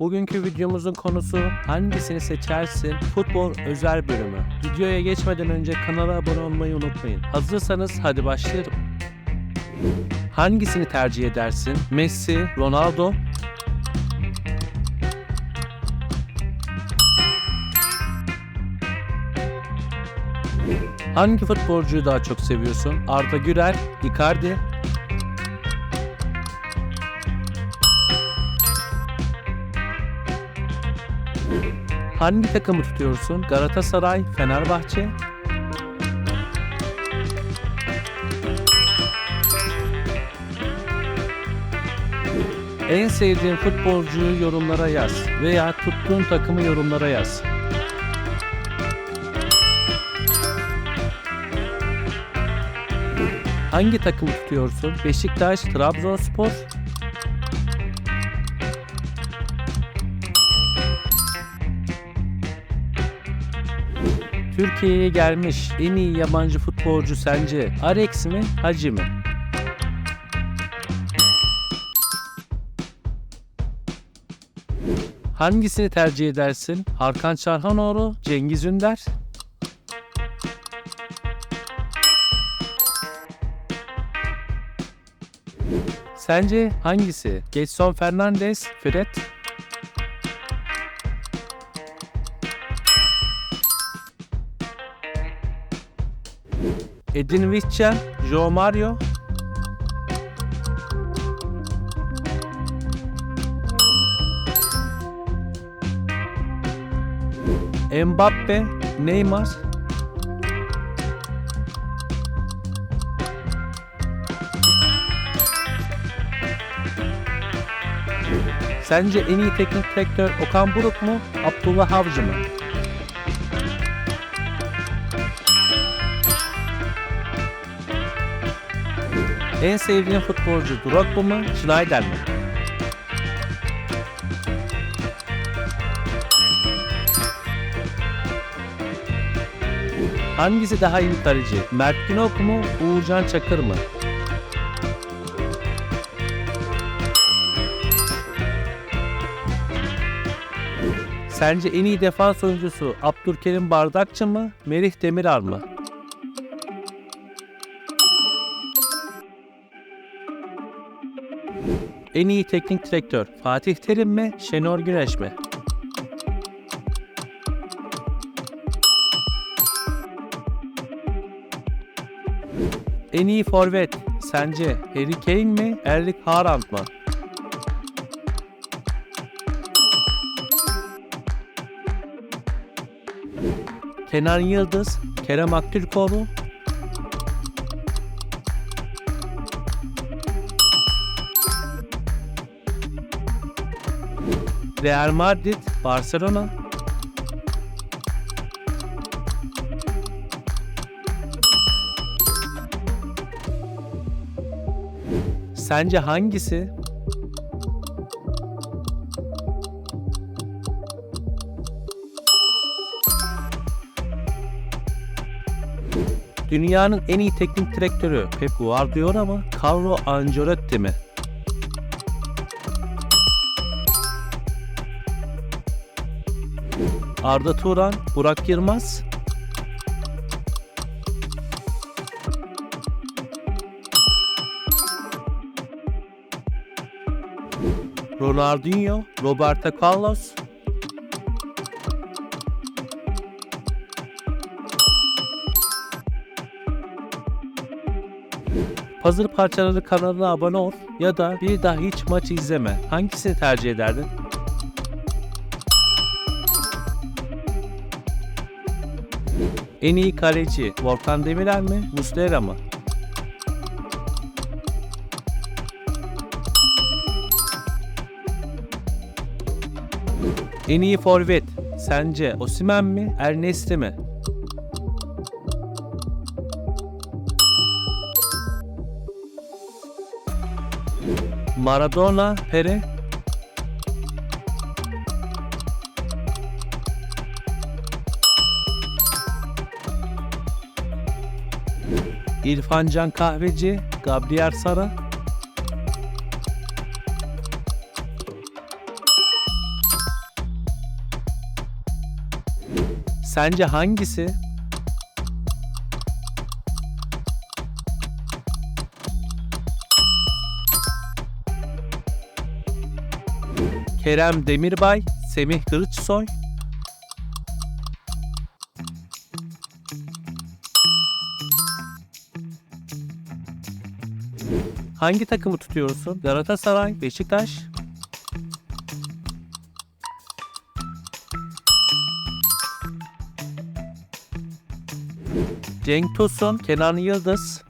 Bugünkü videomuzun konusu hangisini seçersin? Futbol özel bölümü. Videoya geçmeden önce kanala abone olmayı unutmayın. Hazırsanız hadi başlayalım. Hangisini tercih edersin? Messi, Ronaldo, Hangi futbolcuyu daha çok seviyorsun? Arda Güler, Icardi, Hangi takımı tutuyorsun? Galatasaray, Fenerbahçe? En sevdiğin futbolcuyu yorumlara yaz veya tuttuğun takımı yorumlara yaz. Hangi takımı tutuyorsun? Beşiktaş, Trabzonspor, Türkiye'ye gelmiş en iyi yabancı futbolcu sence Alex mi, Hacı mı? Hangisini tercih edersin? Hakan Çarhanoğlu, Cengiz Ünder? Sence hangisi? Getson Fernandes, Fred? Edin Visca, Joe Mario, Mbappe, Neymar, Sence en iyi teknik direktör Okan Buruk mu, Abdullah Avcı mı? En sevdiğin futbolcu Drogba mı, Schneider mi? Hangisi daha iyi kaleci? Mert Günok mu, Uğurcan Çakır mı? Sence en iyi defans oyuncusu Abdülkerim Bardakçı mı, Merih Demiral mı? En iyi teknik direktör Fatih Terim mi, Şenol Güneş mi? En iyi forvet sence Harry Kane mi, Erling Haaland mı? Kenan Yıldız, Kerem Aktürkoğlu, Real Madrid, Barcelona, Sence hangisi? Dünyanın en iyi teknik direktörü Pep Guardiola mı? Carlo Ancelotti mi? Arda Turan, Burak Yılmaz, Ronaldinho, Roberto Carlos, Puzzle parçaları kanalına abone ol ya da bir daha hiç maç izleme. Hangisini tercih ederdin? En iyi kaleci Volkan Demirel mi, Muslera mı? En iyi forvet sence Osimhen mi, Ernesti mi? Maradona, Pere, İrfan Can Kahveci, Gabriel Sara. Sence hangisi? Kerem Demirbay, Semih Kılıçsoy, Hangi takımı tutuyorsun? Galatasaray, Beşiktaş. Cenk Tosun, Kenan Yıldız.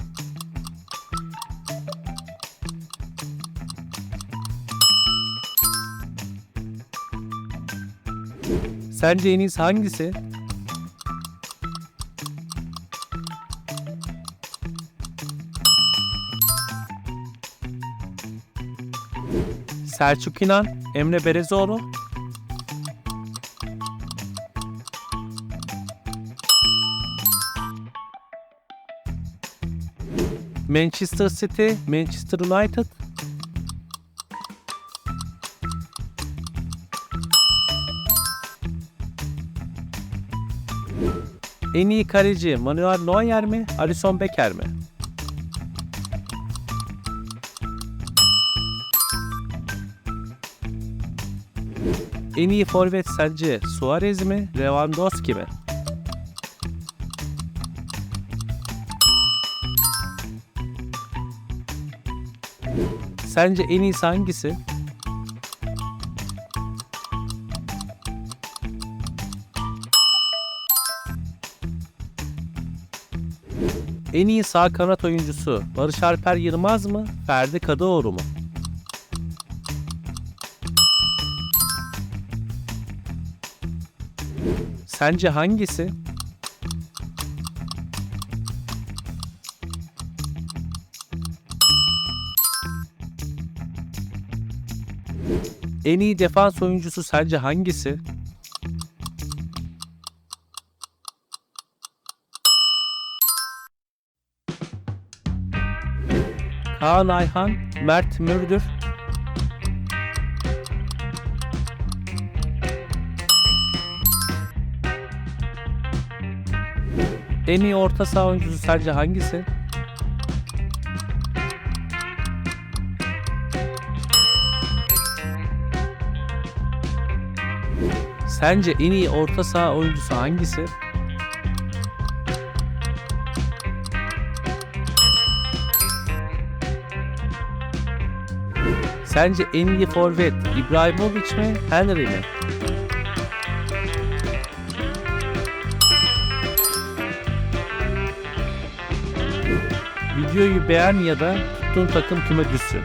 Sence en iyisi hangisi? Selçuk İnan, Emre Berezoğlu. Manchester City, Manchester United. En iyi kaleci Manuel Neuer mi, Alisson Becker mi? En iyi forvet sence Suarez mi, Lewandowski mi? Sence en iyisi hangisi? En iyi sağ kanat oyuncusu Barış Alper Yılmaz mı, Ferdi Kadıoğlu mu? Sence hangisi? En iyi defans oyuncusu sence hangisi? Kaan Ayhan, Mert Mürdür. En iyi orta saha oyuncusu sence hangisi? Sence en iyi orta saha oyuncusu hangisi? Sence en iyi forvet İbrahimovic mi, Henry mi? Videoyu beğen ya da tuttuğun takım küme düşsün.